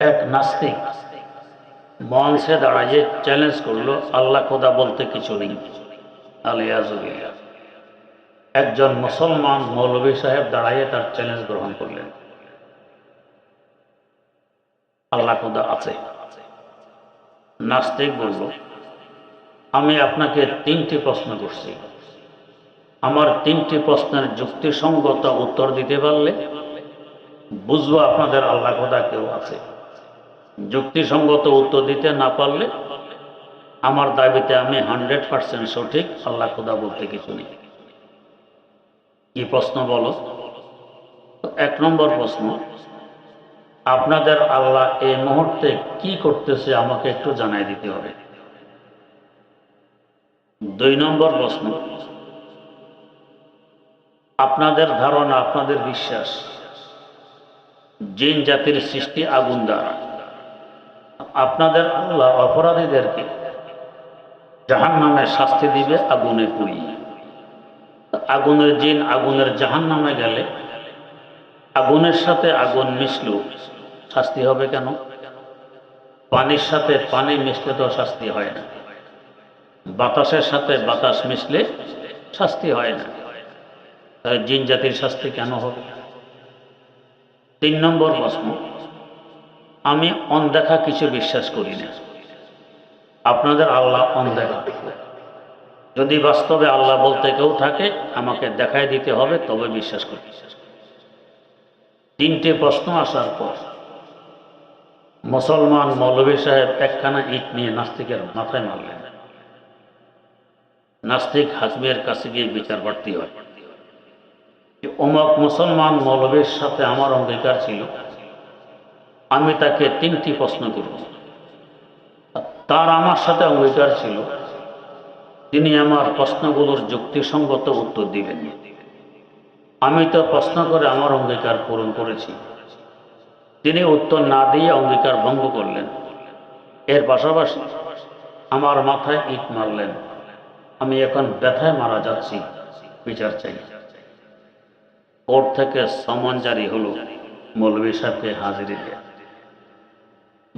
এক নাস্তিক মঞ্চে দাঁড়ায় যে চ্যালেঞ্জ করল, আল্লাহ খোদা বলতে কিছু নেই। আলিয়াজুবিল্লাহ। একজন মুসলমান মৌলভী সাহেব দাঁড়াইয়ে তার চ্যালেঞ্জ গ্রহণ করলেন। আল্লাহ খোদা আছে। নাস্তিক বলল, আমি আপনাকে তিনটি প্রশ্ন করছি। আমার তিনটি প্রশ্নের যুক্তিসঙ্গত উত্তর দিতে পারলে বুঝব আপনাদের আল্লাহ খোদা কেউ আছে। যুক্তিসঙ্গত উত্তর দিতে না পারলে আমার দাবিতে আমি হান্ড্রেড পার্সেন্ট সঠিক, আল্লাহ খোদা বলতে কিছু নেই। কি প্রশ্ন বলো? এক নম্বর প্রশ্ন, আপনাদের আল্লাহ এই মুহূর্তে কি করতেছে আমাকে একটু জানাই দিতে হবে। দুই নম্বর প্রশ্ন, আপনাদের ধারণা, আপনাদের বিশ্বাস, জিন জাতির সৃষ্টি আগুন দ্বারা। আপনাদের আল্লাহ অপরাধীদেরকে জাহান নামে শাস্তি দিবে আগুনে পুড়িয়ে। আগুনের জিন আগুনের জাহান নামে গেলে আগুনের সাথে আগুন মিশলেও শাস্তি হবে কেন? পানির সাথে পানি মিশলে তো শাস্তি হয় না। বাতাসের সাথে বাতাস মিশলে শাস্তি হয় না। জিন জাতির শাস্তি কেন হবে? তিন নম্বর প্রশ্ন। আমি অনদেখা কিছু বিশ্বাস করি না। আপনাদের আল্লাহ অনদেখা যদি বাস্তবে আল্লাহ বলতে কেউ থাকে, আমাকে দেখাই দিতে হবে, তবে বিশ্বাস করি। তিনটে প্রশ্ন আসার পর মুসলমান মৌলভী সাহেব একখানা ইট নিয়ে নাস্তিকের মাথায় মারলেন। নাস্তিক হাজমের কাছে গিয়ে বিচার প্রার্থী হয়। অমক মুসলমান মৌলবীর সাথে আমার অঙ্গীকার ছিল আমি তাকে তিনটি প্রশ্ন করব। তার আমার সাথে অঙ্গীকার ছিল। তিনি আমার প্রশ্নগুলোর যুক্তিসঙ্গত উত্তর দিবেন। আমি তো প্রশ্ন করে আমার অঙ্গীকার পূরণ করেছি। তিনি উত্তর না দিয়ে অঙ্গীকার ভঙ্গ করলেন। এর পাশাপাশি আমার মাথায় ইট মারলেন। আমি এখন ব্যথায় মারা যাচ্ছি, বিচার চাই। কোর্ট থেকে সমন জারি হলো মৌলভী সাহেবকে হাজিরি দেয়া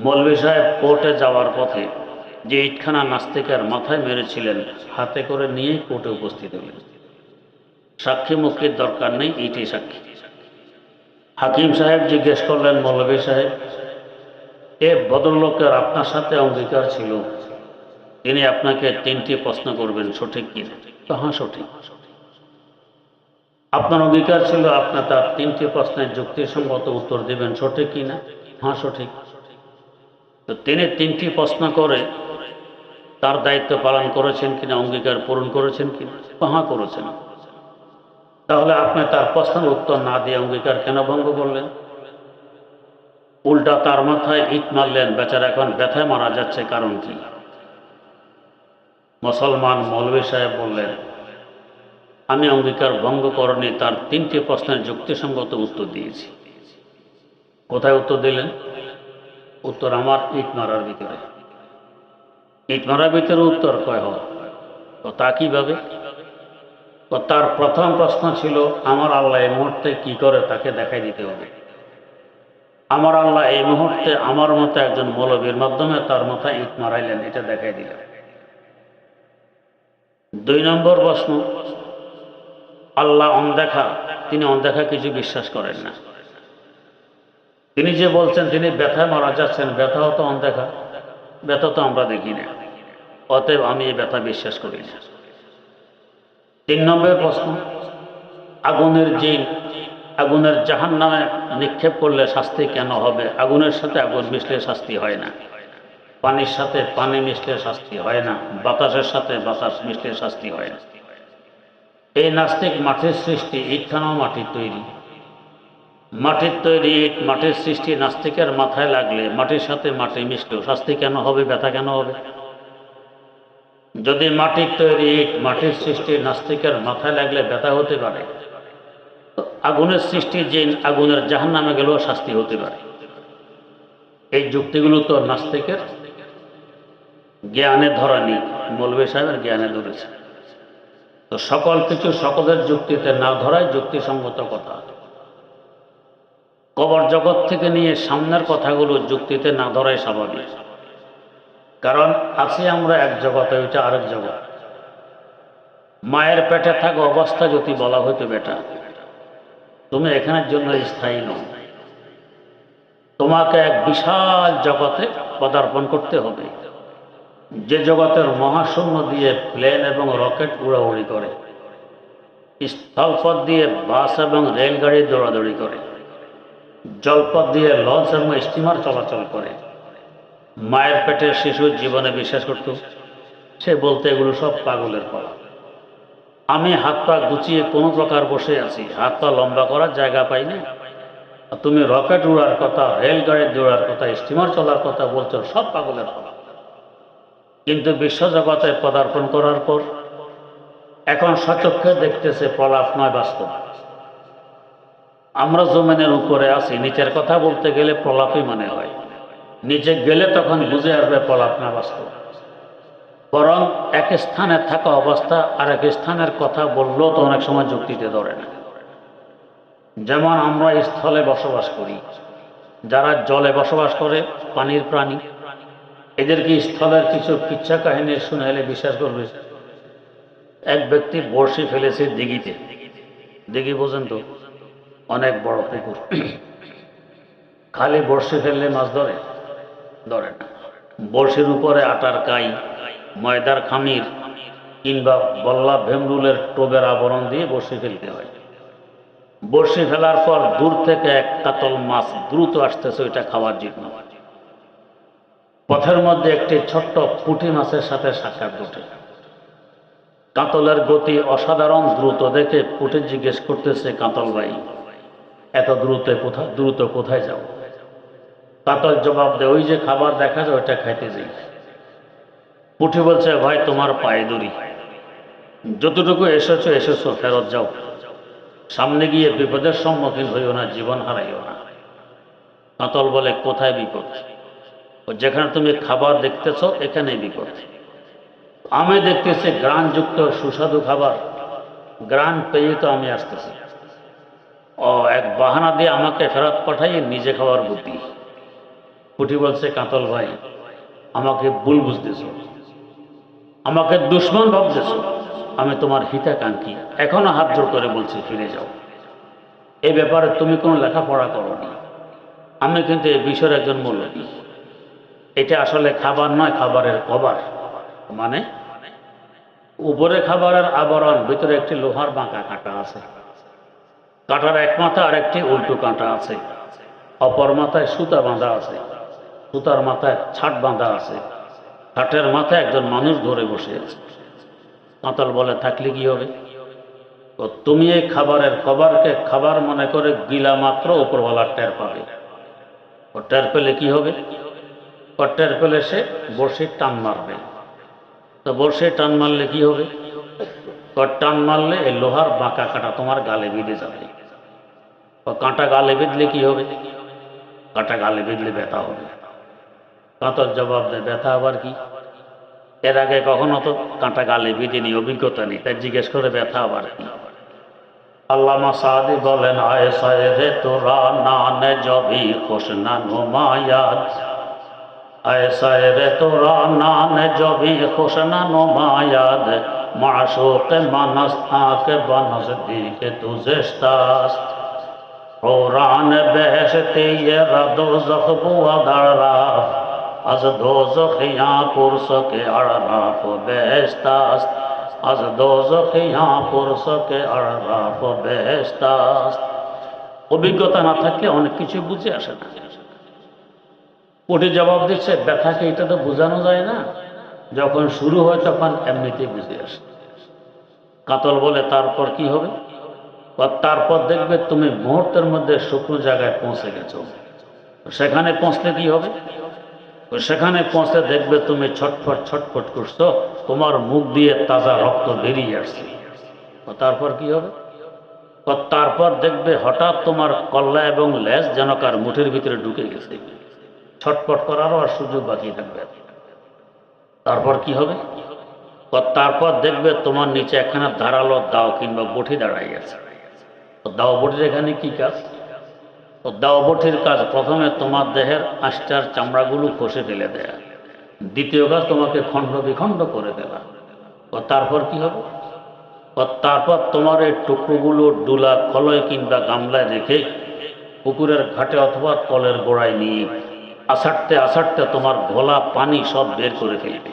মৌলভী সাহেব কোর্টে যাওয়ার পথে যে ইটখানা নাস্তিকের মাথায় মেরেছিলেন, হাতে করে নিয়ে কোর্টে উপস্থিত হলেন। সাক্ষী মুক্তির দরকার নেই ইটি সাক্ষী। হাকিম সাহেব জিজ্ঞেস করলেন, মৌলভী সাহেব, এ ভদ্রলোকের আপনার সাথে অঙ্গীকার ছিল। তিনি আপনাকে তিনটি প্রশ্ন করবেন, সঠিক কি হ্যাঁ সঠিক। আপনার অঙ্গীকার ছিল আপনার তার তিনটি প্রশ্নের যুক্তিসঙ্গত উত্তর দেবেন, সঠিক কি না হ্যাঁ সঠিক। তো তিনি তিনটি প্রশ্ন করে তার দায়িত্ব পালন করেছেন কিনা, অঙ্গীকার পূরণ করেছেন কিনা হ্যাঁ করেছেন। তাহলে আপনি তার প্রশ্নের উত্তর না দিয়ে অঙ্গীকার কেন ভঙ্গ করলেন? উল্টা তার মাথায় ইট মারলেন, বেচারা এখন ব্যথায় মারা যাচ্ছে, কারণ কি? মুসলমান মৌলভী সাহেব বললেন, আমি অঙ্গীকার ভঙ্গ করণে তার তিনটি প্রশ্নের যুক্তিসঙ্গত উত্তর দিয়েছি। কোথায় উত্তর দিলেন? উত্তর আমার ইট মারার ভিতরে। ইট মারার ভিতরে উত্তর কয় হয়? তো তা কীভাবে? তো তার প্রথম প্রশ্ন ছিল, আমার আল্লাহ এই মুহূর্তে কি করে তাকে দেখাই দিতে হবে? আমার আল্লাহ এই মুহূর্তে আমার মতো একজন মৌলবীর মাধ্যমে তার মাথায় ইট মারাইলেন, এটা দেখাই দিলেন। দুই নম্বর প্রশ্ন, আল্লাহ অনদেখা তিনি অনদেখা কিছু বিশ্বাস করেন না। তিনি যে বলছেন, তিনি ব্যথায় মারা যাচ্ছেন, ব্যথাও তো অনদেখা ব্যথা তো আমরা দেখি না। অতএব আমি এই ব্যথা বিশ্বাস করি না। তিন নম্বর প্রশ্ন, আগুনের জিন, আগুনের জাহান নামে নিক্ষেপ করলে শাস্তি কেন হবে? আগুনের সাথে আগুন মিশলে শাস্তি হয় না। পানির সাথে পানি মিশলে শাস্তি হয় না। বাতাসের সাথে বাতাস মিশলে শাস্তি হয় না। এই নাস্তিক মাটির সৃষ্টি ইটখানাও মাটির তৈরি। মাটির তৈরি, মাটির সৃষ্টি নাস্তিকের মাথায় লাগলে মাটির সাথে মাটি মিশলেও শাস্তি কেন হবে, ব্যথা কেন হবে? যদি মাটির তৈরি, মাটির সৃষ্টি নাস্তিকের মাথায় লাগলে ব্যথা হতে পারে। আগুনের সৃষ্টি জিন আগুনের জাহান নামে গেলেও শাস্তি হতে পারে। এই যুক্তিগুলো তো নাস্তিকের জ্ঞানে ধরা ধরানি মৌলবী সাহেবের জ্ঞানে ধরেছে। তো সকল কিছু সকলের যুক্তিতে না ধরাই যুক্তিসঙ্গত কথা। কবর জগৎ থেকে নিয়ে সামনের কথাগুলো যুক্তিতে না ধরাই স্বাভাবিক। কারণ আছি আমরা এক জগতে, ওইটা আরেক জগৎ। মায়ের পেটে থাকা অবস্থা যদি বলা হইতো বেটা, তুমি এখানের জন্য স্থায়ী নও। তোমাকে এক বিশাল জগতে পদার্পণ করতে হবে। যে জগতের মহাশূন্য দিয়ে প্লেন এবং রকেট উড়াউড়ি করে স্থলপথ দিয়ে বাস এবং রেলগাড়ি দৌড়াদৌড়ি করে। জলপথ দিয়ে লঞ্চ এবং স্টিমার চলাচল করে। মায়ের পেটের শিশুর জীবনে বিশ্বাস করত, সে বলতে এগুলো সব পাগলের ফল আমি হাত পা গুছিয়ে কোনো প্রকার বসে আছি, হাত পা লম্বা করার জায়গা পাই না তুমি রকেট উড়ার কথা, রেলগাড়ি দৌড়ার কথা, স্টিমার চলার কথা বলছো, সব পাগলের ফল কিন্তু বিশ্বজগতে পদার্পণ করার পর, এখন সচক্ষে দেখতেছে প্রলাপ নয় বাস্তব। আমরা জমিনের উপরে আছি, নিচের কথা বলতে গেলে প্রলাপই মনে হয়। নিচে গেলে তখন বুঝে আসবে প্রলাপ না বাস্তব। বরং এক স্থানে থাকা অবস্থা আর এক স্থানের কথা বললেও তো অনেক সময় যুক্তিতে ধরে না। যেমন আমরা স্থলে বসবাস করি, যারা জলে বসবাস করে, পানির প্রাণী, এদেরকে স্থলের কিছু কিচ্ছা কাহিনী শুনে এলে বিশ্বাস করবে। এক ব্যক্তি বড়শি ফেলেছে দিঘিতে। দিঘি বোঝেন তো অনেক বড় পুকুর খালি বড়শি ফেললে মাছ ধরে? ধরে না। বড়শির উপরে আটার কাই, ময়দার খামির কিংবা বল্লা ভেমরুলের টোবের আবরণ দিয়ে বড়শি ফেলতে হয়। বড়শি ফেলার পর দূর থেকে এক কাতল মাছ দ্রুত আসতেছে, ওইটা খাওয়ার জন্য। পথের মধ্যে একটি ছোট্ট পুঁটি মাছের সাথে সাক্ষাৎ ঘটে। কাতলের গতি অসাধারণ, দ্রুত দেখে পুঁটি জিজ্ঞেস করতেছে, কাতল ভাই এত দ্রুত কোথায় দ্রুত কোথায় যাও কাতল জবাব দেয়, ওই যে খাবার দেখা যায়, ওইটা খাইতে যাই। পুঁটি বলছে, ভাই, তোমার পায়ে দড়ি। যতটুকু এসেছ এসেছ, ফেরত যাও। সামনে গিয়ে বিপদের সম্মুখীন হইও না, জীবন হারাইও না। কাতল বলে, কোথায় বিপদ? যেখানে তুমি খাবার দেখতেছ এখানে বিপদ। আমি দেখতেছি গ্রানযুক্ত সুস্বাদু খাবার। গ্রান পেয়ে তো আমি আসতেছি। ও এক বাহানা দিয়ে আমাকে ফেরত পাঠাইয়ে নিজে খাওয়ার বুদ্ধি। কুটি বলছে, কাতল ভাই, আমাকে ভুল বুঝতেছ। আমাকে দুশ্মন ভাবতেছ। আমি তোমার হিতাকাঙ্ক্ষী। এখনও হাত জোর করে বলছি, ফিরে যাও। এই ব্যাপারে তুমি কোনো লেখাপড়া করনি। আমি কিন্তু এই বিষয়ের একজন মূল্যী এটা আসলে খাবার নয়, খাবারের কভার। মানে উপরে খাবারের আবরণ, ভিতরে একটি লোহার বাঁকা কাঁটা আছে। কাঁটার এক মাথা আর একটি উল্টো কাঁটা আছে। অপর মাথায় সুতা বাঁধা আছে। সুতার মাথায় ছাট বাঁধা আছে। ছাটের মাথায় একজন মানুষ ধরে বসে আছে। কাঁতাল বলে, থাকলে কি হবে? তুমি এই খাবারের কভারকে খাবার মনে করে গিলা মাত্র উপরওয়ালা টের পাবে। টের পেলে কি হবে? টের পেলে সে বসে টান মারবে। তো বসে টান মারলে কি হবে? টান মারলে এই লোহার বাঁকা কাটা তোমার গালে বেঁধে যাবে। কাঁটা গালে বেঁধলে কি হবে কাঁটা গালে বেঁধলে ব্যথা হবে কাঁটার জবাব দেয় ব্যথা আবার কি এর আগে কখনো তো কাঁটা গালে বেঁধেনি অভিজ্ঞতা নেই তাই জিজ্ঞেস করে ব্যথা আবার কি আল্লামা সাদি বলেন আয় সায় রে তোরা নানে জবি খুশ না নুমায়াত আয় সায় রে তোরা নানে জবি খুশ না নুমায়াত মাশুক মানস আকে বনস দিকে তুজেস্তাস কোরআন বেহেশতে ইয়া দোজখ বুয়া দাড়া আজ দোজখ ইয়া পুরসকে আড়া ফ বেহেশতাস আজ দোজখ ইয়া পুরসকে আড়া ফ বেহেশতাস অভিজ্ঞতা না থাকলে অনেক কিছু বুঝে আসে না। কোটি জবাব দিচ্ছে ব্যথাকে এটা তো বোঝানো যায় না। যখন শুরু হয় তখন এমনিতে বুঝে আসে। কাতল বলে তারপর কি হবে? তারপর দেখবে তুমি মুহূর্তের মধ্যে শুকনো জায়গায় পৌঁছে গেছো। সেখানে পৌঁছলে কি হবে? সেখানে পৌঁছে দেখবে তুমি ছটফট ছটফট করছ, তোমার মুখ দিয়ে তাজা রক্ত বেরিয়ে আসছে। তারপর কি হবে? তারপর দেখবে হঠাৎ তোমার কল্লা এবং লেজ যেন কার মুঠের ভিতরে ঢুকে গেছে। ছটফট করারও আর সুযোগ বাকি থাকবে। তারপর কি হবে? তারপর দেখবে তোমার নিচে একখানা ধারালো দাও কিংবা বটি দাঁড়াই গেছে তো দাও বটির এখানে কি কাজ? তো দাওবঠির কাজ, প্রথমে তোমার দেহের আষ্টার চামড়াগুলো খসে ফেলে দেয়া। দ্বিতীয় কাজ, তোমাকে খণ্ড বিখণ্ড করে দেওয়া। ও তারপর কি হবে? ও তারপর তোমার এই টুকরোগুলো ডুলা কলয় কিংবা গামলায় রেখে পুকুরের ঘাটে অথবা কলের গোড়ায় নিয়ে আষাঢ়তে আষাঢ়তে তোমার ঘোলা পানি সব বের করে ফেলবে।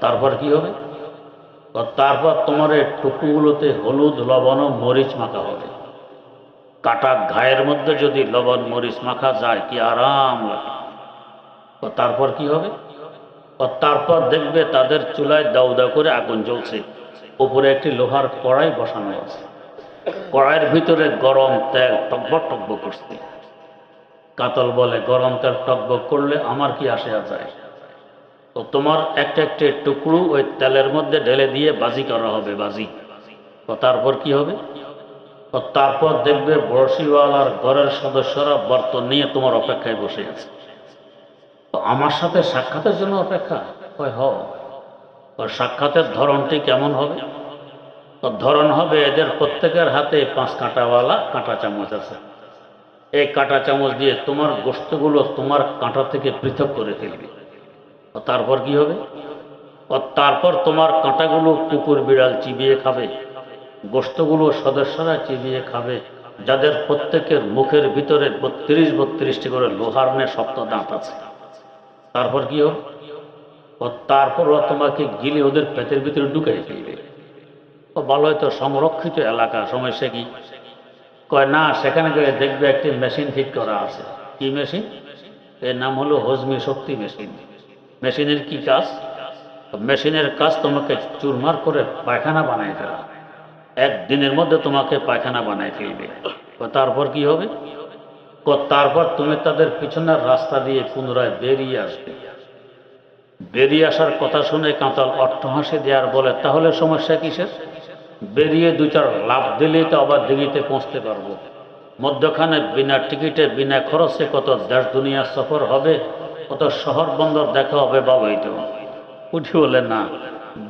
তারপর কি হবে? তারপর তোমার এই টুকরোগুলোতে হলুদ, লবণ ও মরিচ মাখা হবে। কাটা ঘায়ের মধ্যে যদি লবণ, মরিচ মাখা যায়, কি আরাম লাগে। তারপর কি হবে? তারপর দেখবে তাদের চুলায় দাউ দাউ করে আগুন জ্বলছে। উপরে একটি লোহার কড়াই বসানো আছে। কড়াইয়ের ভিতরে গরম তেল টকবক টকবক করছে। কাতল বলে, গরম তেল টকবক করলে আমার কি আসে যায়? তো তোমার একটা একটা টুকরো ওই তেলের মধ্যে ঢেলে দিয়ে বাজি করা হবে, বাজি। তো তারপর কি হবে? তো তারপর দেখবে বড়শিওয়ালার ঘরের সদস্যরা বর্তন নিয়ে তোমার অপেক্ষায় বসে আছে। তো আমার সাথে সাক্ষাতের জন্য অপেক্ষা? কয় হ সাক্ষাতের ধরনটি কেমন হবে? তো ধরন হবে এদের প্রত্যেকের হাতে পাঁচ কাঁটাওয়ালা কাঁটা চামচ আছে। এই কাঁটা চামচ দিয়ে তোমার গোস্তগুলো তোমার কাঁটা থেকে পৃথক করে ফেলবে। তারপর কি হবে? তারপর তোমার কাঁটাগুলো কুকুর, বিড়াল চিবিয়ে খাবে গোস্তগুলো সদস্যরা চিবিয়ে খাবে, যাদের প্রত্যেকের মুখের ভিতরে বত্রিশ বত্রিশটি করে লোহার নে শক্ত দাঁত আছে। তারপর কি হবে? তারপর ও তোমাকে গিলে ওদের পেটের ভিতরে ঢুকাই ফেলবে। ও ভালো হয়তো সংরক্ষিত এলাকা সমস্যা কি? কয়, না, সেখানে গেলে দেখবে একটি মেশিন ফিট করা আছে। কি মেশিন? এর নাম হলো হজমি শক্তি মেশিন। মেশিনের কি কাজ? মেশিনের কাজ তোমাকে চুরমার করে পায়খানা বানাই ফেলা। একদিনের মধ্যে তোমাকে পায়খানা বানাই ফেলবে। তারপর কি হবে? তারপর তুমি তাদের পিছনের রাস্তা দিয়ে পুনরায় বেরিয়ে আসবে। বেরিয়ে আসার কথা শুনে কাঁতাল অট্টহাসি দেওয়ার বলে, তাহলে সমস্যা কিসের? বেরিয়ে দু চার লাভ দিলেই তো আবার দিঘিতে পৌঁছতে পারব। মধ্যখানে বিনা টিকিটে, বিনা খরচে কত দেশ দুনিয়া সফর হবে? কত শহর বন্দর দেখা হবে বাবাই তো উঠি বলে, না,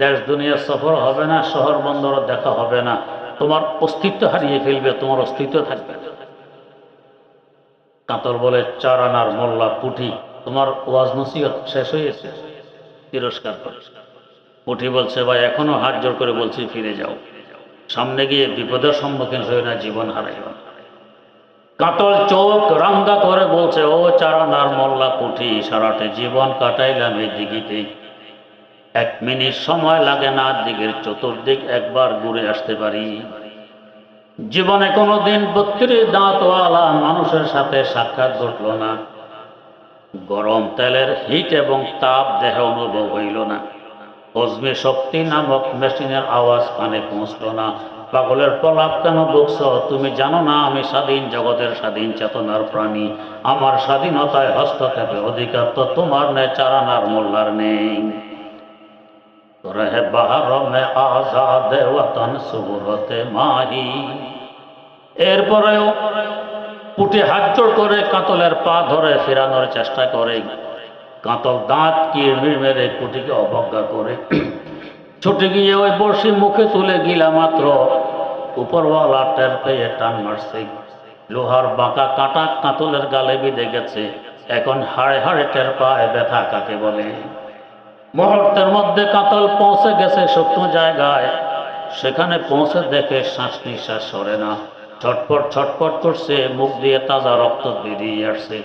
দেশ দুনিয়া সফর হবে না, শহর বন্দর দেখা হবে না। তোমার অস্তিত্ব হারিয়ে ফেলবে, তোমার অস্তিত্ব থাকবে। না কাতর বলে চার আনার মোল্লা পুঠি তোমার ওয়াজ নসিহত শেষ হয়েছে তিরস্কার করে। পুঠি বলছে, ভাই, এখনও হাত জোর করে বলছি, ফিরে যাও। সামনে গিয়ে বিপদের সম্মুখীন হয়ে না, জীবন হারাইব কাতল চোখ রাঙ্গা করে বলছে, ও চারানার মোল্লা পুঠি, সারাটে জীবন কাটাইলাম এই দিঘিতে এক মিনিট সময় লাগে না দিকের চতুর্দিক একবার ঘুরে আসতে পারি। জীবনে কোনো দিন বত্রিশ দাঁতওয়ালা মানুষের সাথে সাক্ষাৎ ঘটল না। গরম তেলের হিট এবং তাপ দেহে অনুভব হইল না। হজমি শক্তি নামক মেশিনের আওয়াজ কানে পৌঁছল না। পাগলের প্রলাপ কেন বকছ? তুমি জানো না আমি স্বাধীন জগতের স্বাধীন চেতনার প্রাণী। আমার স্বাধীনতায় হস্তক্ষেপের অধিকার তো তোমার নেই, চারানার মোল্লার নেই। বাহার মাহি। এরপরেও পুটে হাত করে কাতলের পা ধরে ফেরানোর চেষ্টা করে। কাতল দাঁত কিরমির মেরে কুটিকে অবজ্ঞা করে। ছুটে গিয়ে ওই বড়শি মুখে তুলে গিলা মাত্র। উপরওয়ালা টের পেয়ে টান মারছে। লোহার বাঁকা কাঁটা কাতলের গালে বিঁধে গেছে। এখন হাড়ে হাড়ে টের পায় ব্যথা কাকে বলে। মুহূর্তের মধ্যে কাতল পৌঁছে গেছে শুকনো জায়গায়। সেখানে পৌঁছে দেখে শ্বাস নিঃশ্বাস সরে না। ছটপট ছটপট করছে, মুখ দিয়ে তাজা রক্ত বেরিয়ে আসছে।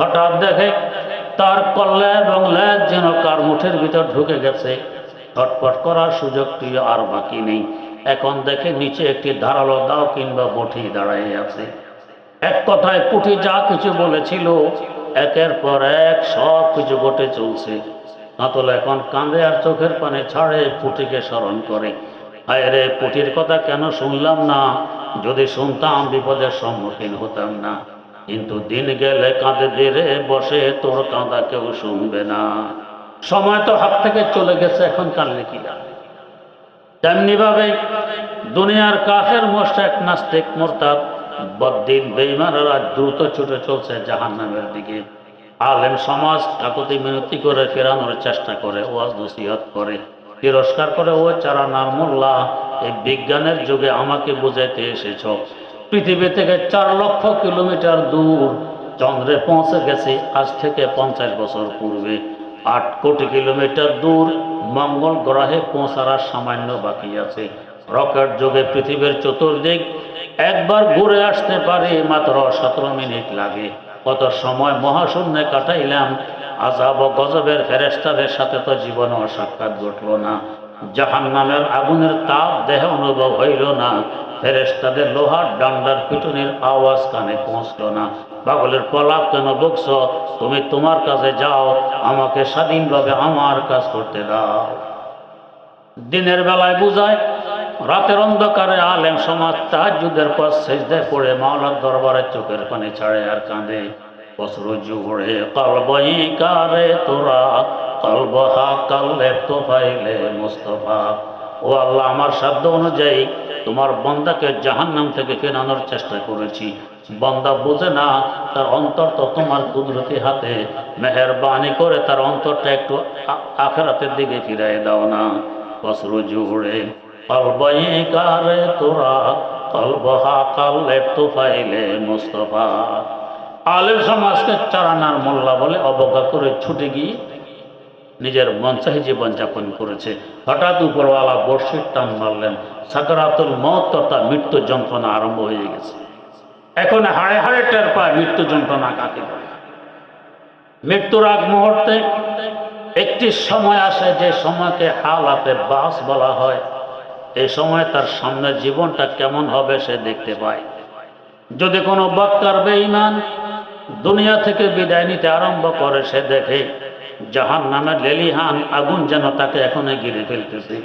হঠাৎ দেখে তার কল্লা এবং ল্যাজ যেন কার মুঠের ভিতর ঢুকে গেছে। ছটপট করার সুযোগটি আর বাকি নেই। এখন দেখে নিচে একটি ধারালো দাও কিংবা বটি দাঁড়াই আছে। এক কথায় পুঁটি যা কিছু বলেছিল, একের পর এক সব কিছু ঘটে চলছে। কাতল এখন কাঁদে আর চোখের পানে ছাড়ে পুটিকে স্মরণ করে। হায় রে, পুটির কথা কেন শুনলাম না? যদি শুনতাম বিপদের সম্মুখীন হতাম না। কিন্তু দিন গেলে কাঁদে ধীরে বসে তোর কাঁদা কেউ শুনবে না। সময় তো হাত থেকে চলে গেছে এখন কানলে কি লাভ? তেমনি ভাবে দুনিয়ার কাফের মোশেক, নাস্তিক, মোরতাদ, বদ্দিন বেইমানেরা দ্রুত ছুটে চলছে জাহান্নামের দিকে আলেম সমাজ কাকুতি মিনতি করে, ফেরানোর চেষ্টা করে, ওয়াজ নসিহত করে, তিরস্কার করে, ও চারা নার মোল্লা এই বিজ্ঞানের যুগে আমাকে বুঝাইতে এসেছ, পৃথিবী থেকে চার লক্ষ কিলোমিটার দূর, চন্দ্রে পৌঁছে গেছে আজ থেকে পঞ্চাশ বছর পূর্বে আট কোটি কিলোমিটার দূর মঙ্গল গ্রহে পৌঁছার সামান্য বাকি আছে। রকেট যোগে পৃথিবীর চতুর্দিক একবার ঘুরে আসতে পারে মাত্র সতেরো মিনিট লাগে। কত সময় মহাশূন্যে কাটাইলাম, আজাব ও গজবের ফেরেস্তাদের সাথে তো জীবনও সাক্ষাৎ ঘটল না। জাহান নামের আগুনের তাপ দেহ অনুভব হইল না। ফেরেস্তাদের লোহার ডান্ডার পিটুনির আওয়াজ কানে পৌঁছল না। পাগলের প্রলাপ কেন বকছ? তুমি তোমার কাছে যাও, আমাকে স্বাধীনভাবে আমার কাজ করতে দাও। দিনের বেলায় বুঝায়, রাতের অন্ধকারে আলেম সমাজ তাহাজুদের পর সেজদায় পড়ে, মাওলার দরবারে চোখের পানি ছাড়ে আর কাঁদে। বসর জুড়ে, কলবই কারে তোরা, কলব হা কাল্লে তো পাইলে মুস্তফা। ও আল্লাহ আমার সাধ্য অনুযায়ী তোমার বন্দাকে জাহান্নাম থেকে ফেরানোর চেষ্টা করেছি। বন্দা বোঝে না, তার অন্তর তো তোমার কুদরতি হাতে। মেহরবানি করে তার অন্তরটা একটু আখেরাতের দিকে ফিরাই দাও না। বসরু জুড়ে কারে তোরা কলব হা কাল্লে তো পাইলে মুস্তফা। আলেম সমাজকে চারানার মোল্লা বলে অবজ্ঞা করে ছুটে গিয়ে নিজের মনচাহী জীবন যাপন করেছে। হঠাৎ উপরওয়ালা বর্ষির টান মারলেন। সাকারাতুল মত তথা মৃত্যু যন্ত্রণা আরম্ভ হয়ে গেছে। এখন হাড়ে হাড়ে টের পায় মৃত্যু যন্ত্রণা কাকে মৃত্যুর আগ মুহূর্তে একটি সময় আসে, যে সময়কে হালাতে বাস বলা হয়। এই সময় তার সামনের জীবনটা কেমন হবে সে দেখতে পায়। যদি কোনো বক্তার বেঈমান দুনিয়া থেকে বিদায় নিতে আরম্ভ করে, সে দেখে জাহান নামের লেলিহান আগুন যেন তাকে এখনও ঘিরে ফেলতেছে।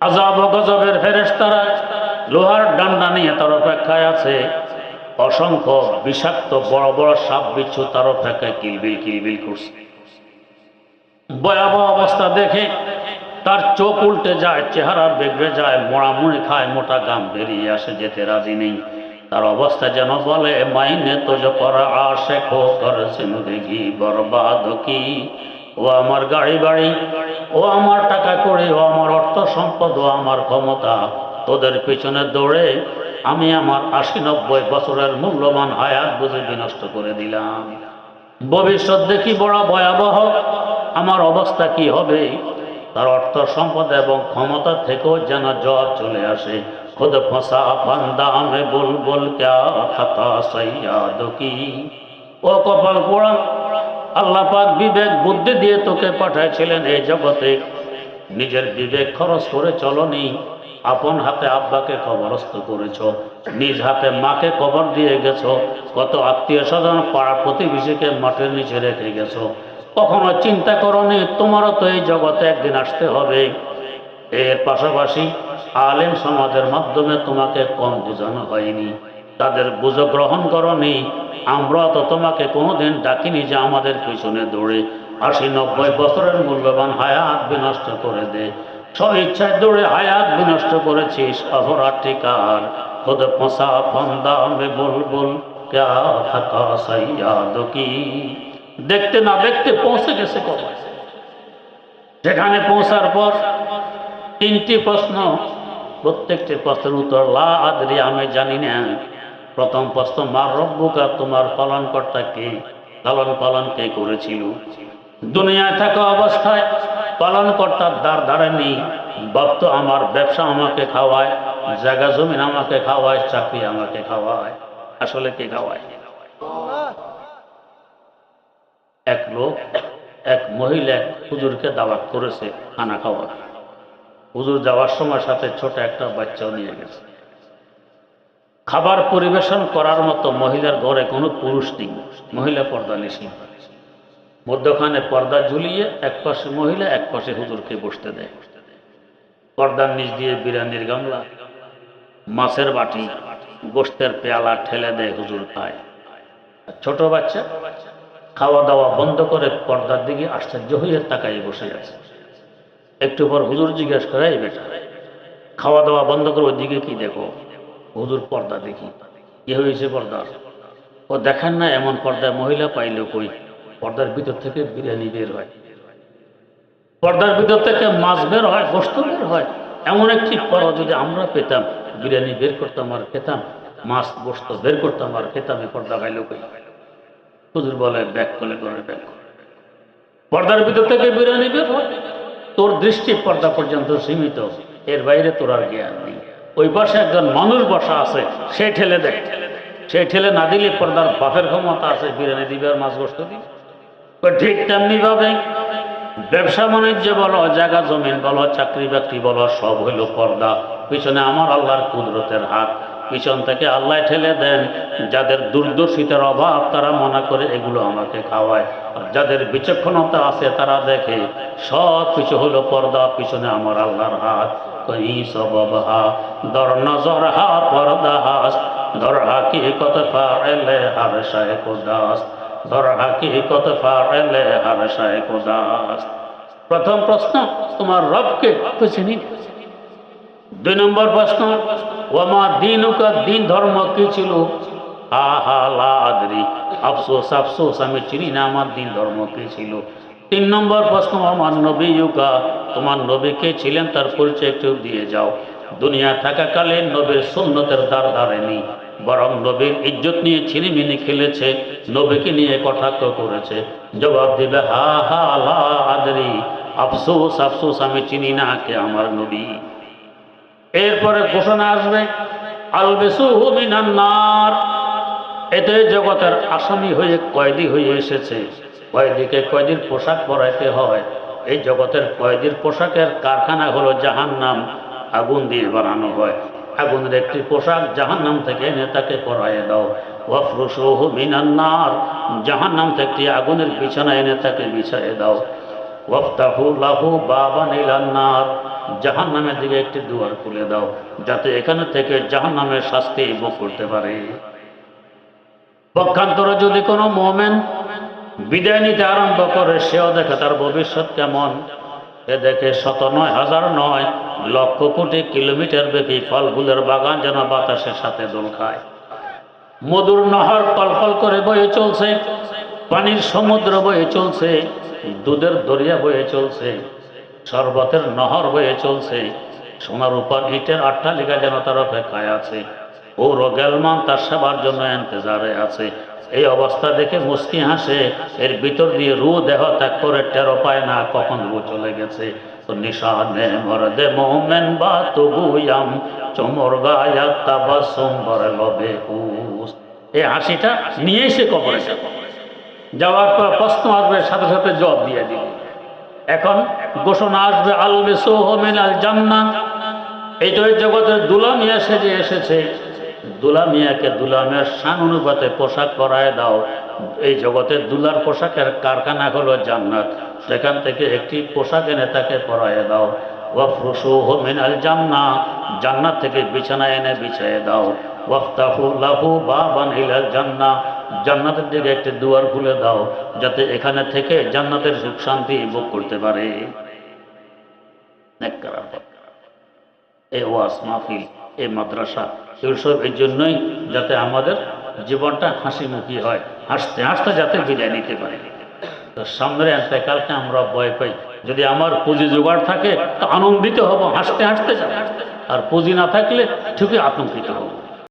আজাব গজবের ফেরেশতারা লোহার ডান্ডা নিয়ে তার অপেক্ষায় আছে। অসংখ্য বিষাক্ত বড় বড় সাপ বিচ্ছু তার অপেক্ষায় কিলবিল কিলবিল করছে। ভয়াবহ অবস্থা দেখে তার চোখ উল্টে যায় চেহারা বেগড়ে যায়, মোড়ামুড়ি খায়, মোটা গাম বেরিয়ে আসে, যেতে রাজি নেই। তার অবস্থা যেন বলে, মাইনে তো যে করা খো করে জিন্দগি বরবাদ কি? ও আমার গাড়ি বাড়ি, ও আমার টাকা কড়ি, ও আমার অর্থ সম্পদ, ও আমার ক্ষমতা, তোদের পিছনে দৌড়ে আমি আমার আশি নব্বই বছরের মূল্যবান হায়াত বুঝে বিনষ্ট করে দিলাম। ভবিষ্যৎ দেখি বড় ভয়াবহ, আমার অবস্থা কি হবে? তার অর্থ সম্পদ এবং ক্ষমতা থেকেও যেন জ্বর চলে আসে। ফসা ফান্দা মে বুল বুল ক্যা খাতা সৈয়াদ কি ও কপাল পোড়া আল্লাহ পাক বিবেক বুদ্ধি দিয়ে তোকে পাঠাইছিলেন এই জগতে নিজের বিবেক খরচ করে চলনি আপন হাতে আব্বাকে কবরস্থ করেছ। নিজ হাতে মাকে কবর দিয়ে গেছো। কত আত্মীয় স্বজন পাড়া প্রতিবেশীকে মাঠের নিচে রেখে গেছো। কখনো চিন্তা করনি তোমারও তো এই জগতে একদিন আসতে হবে। এর পাশাপাশি আলেম সমাজের মাধ্যমে তোমাকে কম বোঝানো হয়নি। তাদের বুঝো গ্রহণ করনি। আমরা তো তোমাকে কোনোদিন ডাকিনি যে আমাদের পিছনে দৌড়ে। আশি নব্বই বছরের মূল্যবান হায়াত বিনষ্ট করে দে। সব ইচ্ছায় দৌড়ে হায়াত বিনষ্ট করেছিস অপরাধিকার খুদ ফসা ফন্দা মে দেখতে না দেখতে পৌঁছে গেছে কবে? সেখানে পৌঁছার পর তিনটি প্রশ্ন। প্রত্যেকটি প্রশ্নের উত্তর, লা আদরি আমি জানি না। প্রথম প্রশ্ন মার রব্বুকা তোমার পালনকর্তা কে? লালন পালন কে করেছিল? দুনিয়ায় থাকা অবস্থায় পালনকর্তার দ্বার ধারে নেই। ভক্ত আমার ব্যবসা আমাকে খাওয়ায়, জায়গা জমিন আমাকে খাওয়ায়, চাকরি আমাকে খাওয়ায়। আসলে কে খাওয়ায়? এক লোক, এক মহিলা, এক হুজুরকে দাওয়াত করেছে, খানা খাওয়া হুজুর যাওয়ার সময় সাথে ছোট একটা বাচ্চাও নিয়ে গেছে। খাবার পরিবেশন করার মতো মহিলার ঘরে কোনো পুরুষ নেই, মহিলা পর্দা নিষি মধ্যখানে পর্দা ঝুলিয়ে এক পাশে মহিলা, এক পাশে হুজুরকে বসতে দেয়। পর্দার নিচ দিয়ে বিরিয়ানির গামলা, মাছের বাটি, গোস্তের পেয়ালা ঠেলে দেয় হুজুর খায় ছোট বাচ্চা খাওয়া দাওয়া বন্ধ করে পর্দার দিকে আশ্চর্য হয়ে তাকাই বসে আছে। একটু পর হুজুর জিজ্ঞেস করে, এই বেটা খাওয়া দাওয়া বন্ধ করে ওইদিকে কি দেখো? হুজুর পর্দা দেখি। কি হয়েছে পর্দা? ও দেখেন না, এমন পর্দায় মহিলা পাইলে কই? পর্দার ভিতর থেকে বিরিয়ানি বের হয়। পর্দার ভিতর থেকে মাছ বের হয়, গোস্ত বের হয়। এমন একটি পর যদি আমরা পেতাম, বিরিয়ানি বের করতাম আর খেতাম, মাছ, গোস্ত বের করতাম আর খেতাম এ পর্দা গাইলো কই? হুজুর বলে ব্যাক করে করে ব্যাক করে। পর্দার ভিতর থেকে বিরিয়ানি বের হয়। তোর দৃষ্টি পর্দা পর্যন্ত সীমিত। এর বাইরে তোর আর জ্ঞান নেই। ওই পাশে একজন মানুষ বসা আছে, সে ঠেলে দেয় সে ঠেলে না দিলে পর্দার বাপের ক্ষমতা আছে, বিরিয়ানি দিবে আর মাছ গোস্ত দিবে। ঠিক তেমনি ভাবে ব্যবসা বাণিজ্য বলো, জায়গা জমিন বলো, চাকরি বাকরি বলো, সব হইল পর্দা। পিছনে আমার আল্লাহর কুদরতের হাত। পিছন থেকে আল্লাহ ঠেলে দেন, যাদের দুর্দর্শিতার অভাব তারা মনে করে এগুলো আমাকে খাওয়ায়। আর যাদের বিচক্ষণতা আছে তারা দেখে, সব কিছু হলো পর্দা, পিছনে আমার আল্লাহর হাত। হাকি হাকি প্রথম প্রশ্ন, তোমার রবকে চিনি। দুই নম্বর প্রশ্ন ওমা দিন দিন ধর্ম কি ছিল? আদরি, আফসোস আফসোস, আমি চিনি না আমার দিন ধর্ম কি ছিল। তিন নম্বর প্রশ্ন আমার নবী ইউকা তোমার নবী কে ছিলেন? তার পরিচয় একটু দিয়ে যাও। দুনিয়া থাকাকালীন নবীর সুন্নতের দ্বার ধারেনি, বরং নবীর ইজ্জত নিয়ে ছিনিমিনি খেলেছে, নবীকে নিয়ে কটাক্ষ করেছে। জবাব দিবে, হা হা, লা আদরি, আফসোস আফসোস, আমি চিনি না কে আমার নবী। এরপরে ঘোষণা আসবে আলবেসু মিনান্নার এতে জগতের আসামি হয়ে কয়েদি হয়ে এসেছে। কয়েদিকে কয়েদির পোশাক পরাইতে হয়। এই জগতের কয়েদির পোশাকের কারখানা হলো জাহান নাম আগুন দিয়ে বানানো হয়। আগুনের একটি পোশাক জাহান নাম থেকে এনে তাকে পরাইয়ে দাও। ওয়াফরুসুহু মিনান্নার জাহান নাম থেকে আগুনের বিছানা এনে তাকে বিছাইয়ে দাও। ওয়াফতাহু লাহু বাবান ইলান্নার জাহান নামের দিকে একটি দুয়ার খুলে দাও, যাতে এখানে থেকে জাহান নামের শাস্তি ভোগ করতে পারে। পক্ষান্তরে যদি কোনো মোমেন বিদায় নিতে আরম্ভ করে, সেও দেখে তার ভবিষ্যৎ কেমন। সে দেখে শত নয়, হাজার নয়, লক্ষ কোটি কিলোমিটার ব্যাপী ফল ফুলের বাগান যেন বাতাসের সাথে দোল খায়। মধুর নহর কলকল করে বয়ে চলছে, পানির সমুদ্র বয়ে চলছে, দুধের দরিয়া বয়ে চলছে। শরবতের নহর বয়ে চলছে। সোনার উপর ইটের আটটা আট্টালিকা যেন তার অপেক্ষায় আছে। ও রোগেলমান তার সেবার জন্য এন্তেজারে আছে। এই অবস্থা দেখে মুস্কি হাসে, এর ভিতর দিয়ে রু দেহ ত্যাগ করে টেরো পায় না কখন রু চলে গেছে। বা তবুয়াম চমর সোমবার লবে হাসিটা নিয়ে এসে কবরে যাওয়ার পর প্রশ্ন আসবে, সাথে সাথে জবাব দিয়ে দিবে। এখন ঘোষণা আসবে আল বেসোহমেন আল এইটা ওই জগতের দুলামিয়া সেজে এসেছে, দুলামিয়াকে দুলামের সান অনুপাতে পোশাক পরায় দাও। এই জগতের দুলার পোশাকের কারখানা হলো জান্নাত। সেখান থেকে একটি পোশাক এনে তাকে পরায় দাও। ওয়াফরুসুহু মিনাল জান্না জান্নাত থেকে বিছানা এনে বিছিয়ে দাও। ওয়াফতাহু লাহু বাবান ইলাল জান্নাহ জান্নাতের দিকে একটি দুয়ার খুলে দাও, যাতে এখানে থেকে জান্নাতের সুখ শান্তি ভোগ করতে পারে। মাহফিল মাদ্রাসা, এগুলো সব এই জন্যই যাতে আমাদের জীবনটা হাসিমুখী হয়, হাসতে হাসতে যাতে বিদায় নিতে পারে। তো এতেকালকে আমরা ভয় পাই। যদি আমার পুঁজি জোগাড় থাকে, তো আনন্দিত হব, হাসতে হাসতে যাব। আর পুঁজি না থাকলে ঠিকই আতঙ্কিত হব।